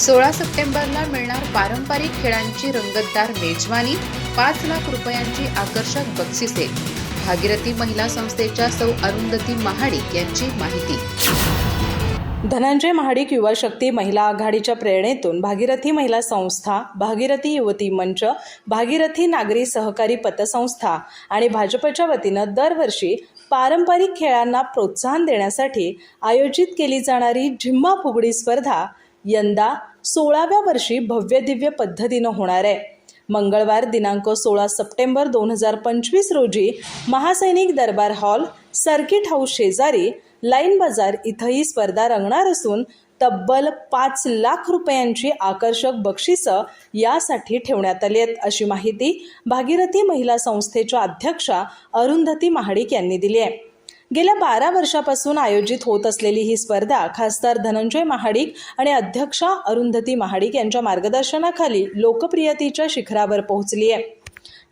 सोळा सप्टेंबरला मिळणार पारंपरिक खेळांची रंगतदार मेजवानी पाच लाख रुपयांची आकर्षक बक्षिसे. भागीरथी महिला संस्थेच्या सौ अरुंधती महाडिक यांची माहिती. धनंजय महाडिक युवा शक्ती महिला आघाडीच्या प्रेरणेतून भागीरथी महिला संस्था भागीरथी युवती मंच भागीरथी नागरी सहकारी पतसंस्था आणि भाजपच्या वतीनं दरवर्षी पारंपरिक खेळांना प्रोत्साहन देण्यासाठी आयोजित केली जाणारी झिम्मा फुगडी स्पर्धा यंदा सोळाव्या वर्षी भव्य दिव्य पद्धतीनं होणार आहे. मंगळवार दिनांक सोळा सप्टेंबर दोन हजार पंचवीस रोजी Mahasainik Darbar hall circuit house शेजारी लाईन बाजार इथं ही स्पर्धा रंगणार असून तब्बल पाच लाख रुपयांची आकर्षक बक्षिसं यासाठी ठेवण्यात आली आहेत अशी माहिती भागीरथी महिला संस्थेच्या अध्यक्षा अरुंधती महाडिक यांनी दिली आहे. गेल्या बारा वर्षापासून आयोजित होत असलेली ही स्पर्धा खासदार धनंजय महाडिक आणि अध्यक्षा अरुंधती महाडिक यांच्या मार्गदर्शनाखाली लोकप्रियतेच्या शिखरावर पोहोचली आहे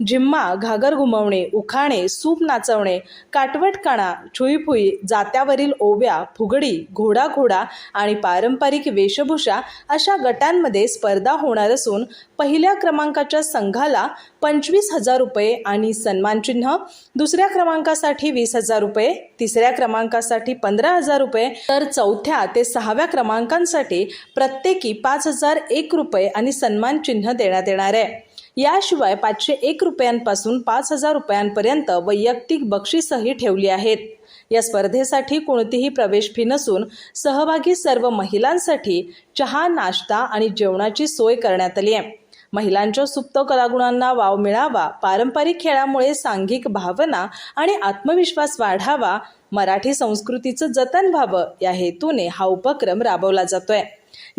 जिम्मा घागर घुमवणे उखाणे सूप नाचवणे काटवटकाणा छुईफुई जात्यावरील ओव्या फुगडी घोडा घोडा आणि पारंपरिक वेशभूषा अशा गटांमध्ये स्पर्धा होणार असून पहिल्या क्रमांकाच्या संघाला पंचवीस हजार रुपये आणि सन्मानचिन्ह दुसऱ्या क्रमांकासाठी वीस हजार रुपये तिसऱ्या क्रमांकासाठी पंधरा हजार रुपये तर चौथ्या ते सहाव्या क्रमांकांसाठी प्रत्येकी पाच हजार एक रुपये आणि सन्मानचिन्ह देण्यात येणार आहे. याशिवाय पाचशे एक रुपयांपासून पाच हजार रुपयांपर्यंत वैयक्तिक बक्षीसही ठेवली आहेत. या स्पर्धेसाठी कोणतीही प्रवेश फी नसून सहभागी सर्व महिलांसाठी चहा नाश्ता आणि जेवणाची सोय करण्यात आली आहे. महिलांच्या सुप्त कलागुणांना वाव मिळावा पारंपरिक खेळामुळे सांघिक भावना आणि आत्मविश्वास वाढावा मराठी संस्कृतीचं जतन व्हावं या हेतूने हा उपक्रम राबवला जातोय.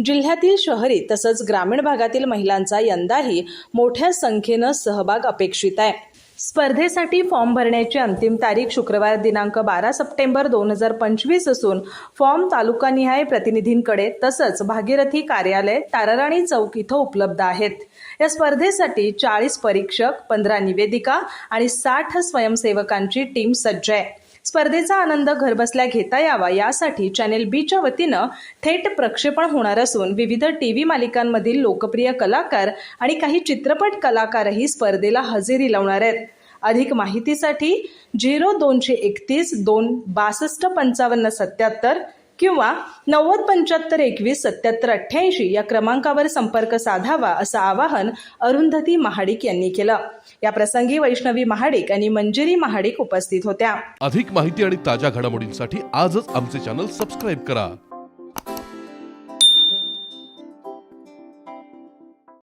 जिल्ह्यातील शहरी तसंच ग्रामीण भागातील महिलांचा यंदाही मोठ्या संख्येनं सहभाग अपेक्षित आहे. स्पर्धेसाठी फॉर्म भरण्याची अंतिम तारीख शुक्रवार दिनांक बारा सप्टेंबर दोन हजार पंचवीस असून फॉर्म तालुकानिहाय प्रतिनिधींकडे तसंच भागीरथी कार्यालय ताराराणी चौक इथं उपलब्ध आहेत. या स्पर्धेसाठी चाळीस परीक्षक पंधरा निवेदिका आणि साठ स्वयंसेवकांची टीम सज्ज आहे. स्पर्धेचा आनंद घरबसल्या घेता यावा यासाठी चॅनेल बीच्या वतीनं थेट प्रक्षेपण होणार असून विविध टी व्ही मालिकांमधील लोकप्रिय कलाकार आणि काही चित्रपट कलाकारही स्पर्धेला हजेरी लावणार आहेत. अधिक माहितीसाठी झिरो दोनशे एकतीस दोन बासष्ट पंचावन्न सत्याहत्तर किंवा नव्वद पंच्याहत्तर एकवीस सत्याहत्तर अठ्ठ्याऐंशी या क्रमांकावर संपर्क साधावा असं आवाहन अरुंधती महाडिक यांनी केलं. या प्रसंगी वैष्णवी महाडिक आणि मंजिरी महाडिक उपस्थित होत्या. अधिक माहिती आणि ताज्या घडामोडींसाठी आजच आमचे चॅनल सबस्क्राईब करा.